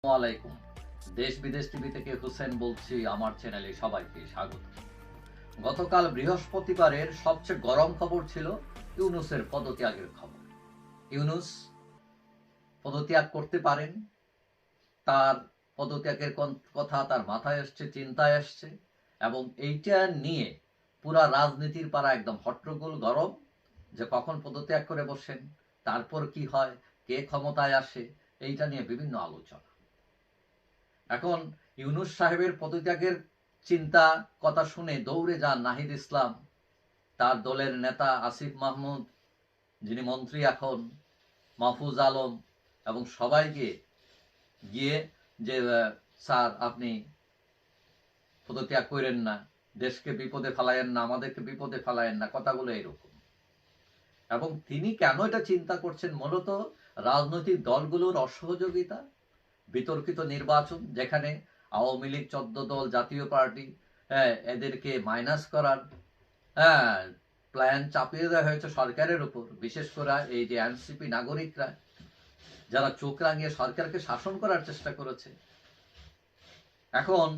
আসসালামাইকুম দেশ বিদেশ টিভি থেকে হুসেন বলছি, আমার চ্যানেলে সবাইকে স্বাগত। গতকাল বৃহস্পতিবারের সবচেয়ে গরম খবর ছিল ইউনুসের পদত্যাগের খবর। ইউনুস পদত্যাগ করতে পারেন, তার পদত্যাগের কথা তার মাথায় আসছে, চিন্তায় আসছে, এবং এইটা নিয়ে পুরা রাজনীতির পাড়া একদম হট্টগোল, গরম, যে কখন পদত্যাগ করে বসেন, তারপর কি হয়, কে ক্ষমতায় আসে, এইটা নিয়ে বিভিন্ন আলোচনা। এখন ইউনুস সাহেবের পদত্যাগের চিন্তা, কথা শুনে দৌড়ে যান নাহিদ ইসলাম। তার দলের নেতা আসিফ মাহমুদ, যিনি মন্ত্রী এখন, মাহফুজ আলম এবং সবাইকে গিয়ে যে স্যার আপনি পদত্যাগ করেন না, দেশকে বিপদে ফেলায়েন না, আমাদেরকে বিপদে ফেলায়েন না, কথাগুলো এরকম। এবং তিনি কেন এটা চিন্তা করছেন? মূলত রাজনৈতিক দলগুলোর অসহযোগিতা বিতর্কিত নির্বাচন যেখানে আওয়ামী লীগ চোদ্দ দল জাতীয় পার্টি হ্যাঁ, এদেরকে মাইনাস করার হ্যাঁ প্ল্যান চাপিয়ে দেওয়া হয়েছে সরকারের উপর। বিশেষ করে এই যে এনসিপি নাগরিকরা যারা চোখ রাঙিয়ে সরকারকে শাসন করার চেষ্টা করেছে। এখন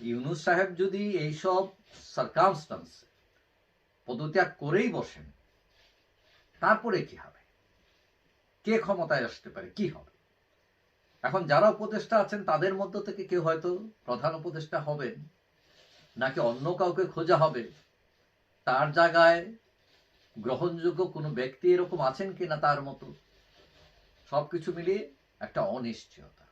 ইউনুস সাহেব যদি এইসব সার্কামস্টান্স পদত্যাগ করেই বসেন তারপরে কি হবে? কে ক্ষমতায় আসতে পারে? কি হবে? এখন যারা উপদেষ্টা আছেন, তাদের মধ্য থেকে কেউ হয়তো প্রধান উপদেষ্টা হবেন নাকি অন্য কাউকে খোঁজা হবে। তার জায়গায় গ্রহণযোগ্য কোনো ব্যক্তি এরকম আছেন কিনা তার মতো সব কিছু মিলিয়ে একটা অনিশ্চয়তা।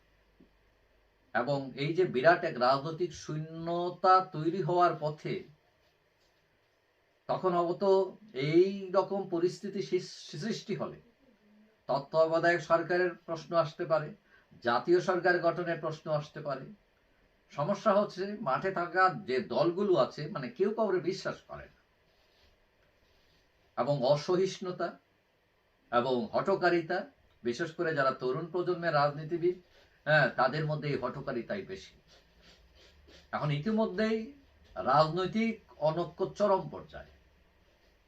এবং এই যে বিরাট এক রাজনৈতিক শূন্যতা তৈরি হওয়ার পথে, তখন অবত এই রকম পরিস্থিতি সৃষ্টি হলে তত্ত্বাবধায়ক সরকারের প্রশ্ন আসতে পারে। জাতীয় সরকার গঠনের প্রশ্ন আসতে পারে। সমস্যা হচ্ছে, মাঠে থাকা যে দলগুলো আছে মানে কেউ কাউরে বিশ্বাস করে না। এবং অসহিষ্ণুতা এবং হটকারিতা বিশেষ করে যারা তরুণ প্রজন্মের রাজনীতিবিদ হ্যাঁ তাদের মধ্যে এই হটকারিতাই বেশি। এখন ইতিমধ্যেই রাজনৈতিক অনৈক্য চরম পর্যায়ে।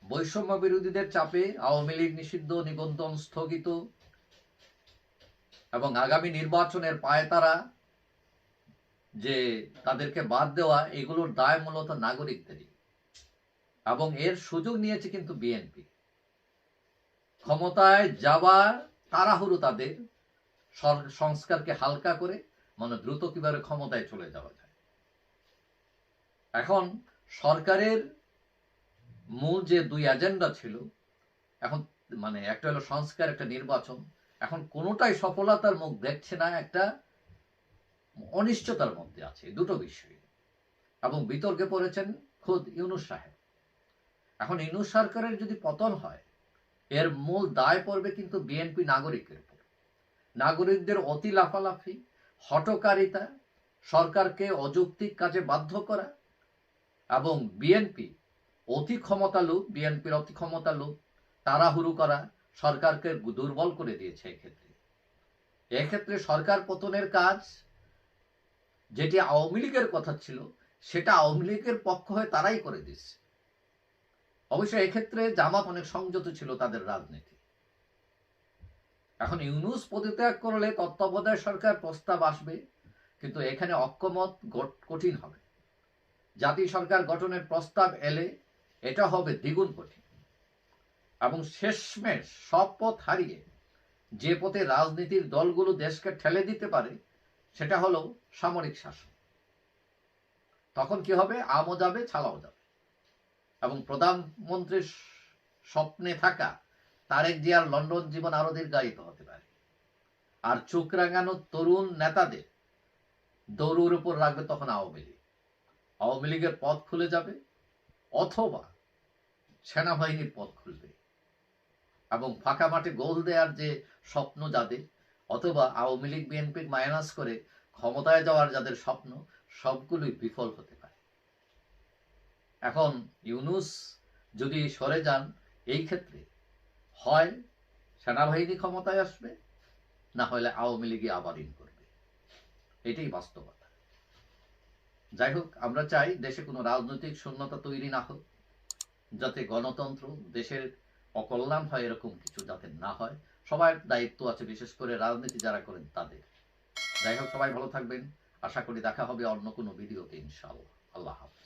বৈষম্য বিরোধীদের চাপে আওয়ামী লীগ নিষিদ্ধ, নিবন্ধন স্থগিত এবং আগামী নির্বাচনের পায়তারা যে তাদেরকে বাদ দেওয়া, এগুলোর দায় মূলত নাগরিকদেরই। এবং এর সুযোগ নিয়েছে কিন্তু বিএনপি। ক্ষমতায় যাবার তাড়াহুড়ো তাদের সংস্কারকে হালকা করে মানে দ্রুত কীভাবে ক্ষমতায় চলে যাওয়া যায়। এখন সরকারের মূল যে দুই এজেন্ডা ছিল, এখন মানে একটা হলো সংস্কার, একটা নির্বাচন। এখন কোনোটাই সফলতার মুখ দেখছে না, একটা অনিশ্চয়তার মধ্যে আছে দুটো বিষয়। এবং বিতর্কে পড়েছেন খোদ ইউনুস সাহেব। এখন ইউনুস সরকারের যদি পতন হয়, এর মূল দায় পড়বে কিন্তু বিএনপি নাগরিকের উপর। নাগরিকদের অতি লাফালাফি হটকারিতা সরকারকে অযৌক্তিক কাজে বাধ্য করা এবং বিএনপি অতি ক্ষমতালু, বিএনপির অতি ক্ষমতালু, তাড়াহুড়ো করা সরকারকে দুর্বল করে দিয়েছে এক্ষেত্রে এক্ষেত্রে সরকার পতনের কাজ, যেটি আওয়ামী লীগের কথা ছিল, সেটা আওয়ামী লীগের পক্ষ হয়ে তারাই করে দিচ্ছে অবশ্য এক্ষেত্রে জামাত অনেক সংযত ছিল তাদের রাজনীতি। এখন ইউনুস পদত্যাগ করলে তত্ত্বাবধায়ক সরকার প্রস্তাব আসবে, কিন্তু এখানে অক্ষমত কঠিন হবে। জাতীয় সরকার গঠনের প্রস্তাব এলে এটা হবে দ্বিগুণ কঠিন। এবং শেষমেশ সব পথ হারিয়ে যে পথে রাজনীতির দলগুলো দেশকে ঠেলে দিতে পারে, সেটা হলো সামরিক শাসন। তখন কি হবে? আমও যাবে, ছালাও যাবে। এবং প্রধানমন্ত্রীর স্বপ্নে থাকা তারেক জিয়ার লন্ডন জীবন আরও দীর্ঘায়িত হতে পারে। আর চোখ রাঙানো তরুণ নেতাদের দৌড়ের উপর রাখবে তখন আওয়ামী লীগ। আওয়ামী লীগের পথ খুলে যাবে, অথবা সেনাবাহিনীর পথ খুলবে। এবং ফাঁকা মাঠে গোল দেওয়ার যে স্বপ্ন যাদের, অথবা আওয়ামী লীগ বিএনপি মাইনাস করে ক্ষমতায় যাওয়ার যাদের স্বপ্ন, সবগুলোই বিফল হতে পারে। এখন ইউনুস যদি সরে যান, এই ক্ষেত্রে হয় সেনাবাহিনী ক্ষমতায় আসবে, না হলে আওয়ামী লীগে আবার ইন করবে। এটাই বাস্তবতা। যাই হোক, আমরা চাই দেশে কোনো রাজনৈতিক শূন্যতা তৈরি না হোক, যাতে গণতন্ত্র দেশের অকল্যাণ হয় এরকম কিছু যাতে না হয়। সবার দায়িত্ব আছে, বিশেষ করে রাজনীতি যারা করেন তাদের। যাই হোক, সবাই ভালো থাকবেন। আশা করি দেখা হবে অন্য কোনো ভিডিওতে, ইনশাআল্লাহ। আল্লাহ হাফিজ।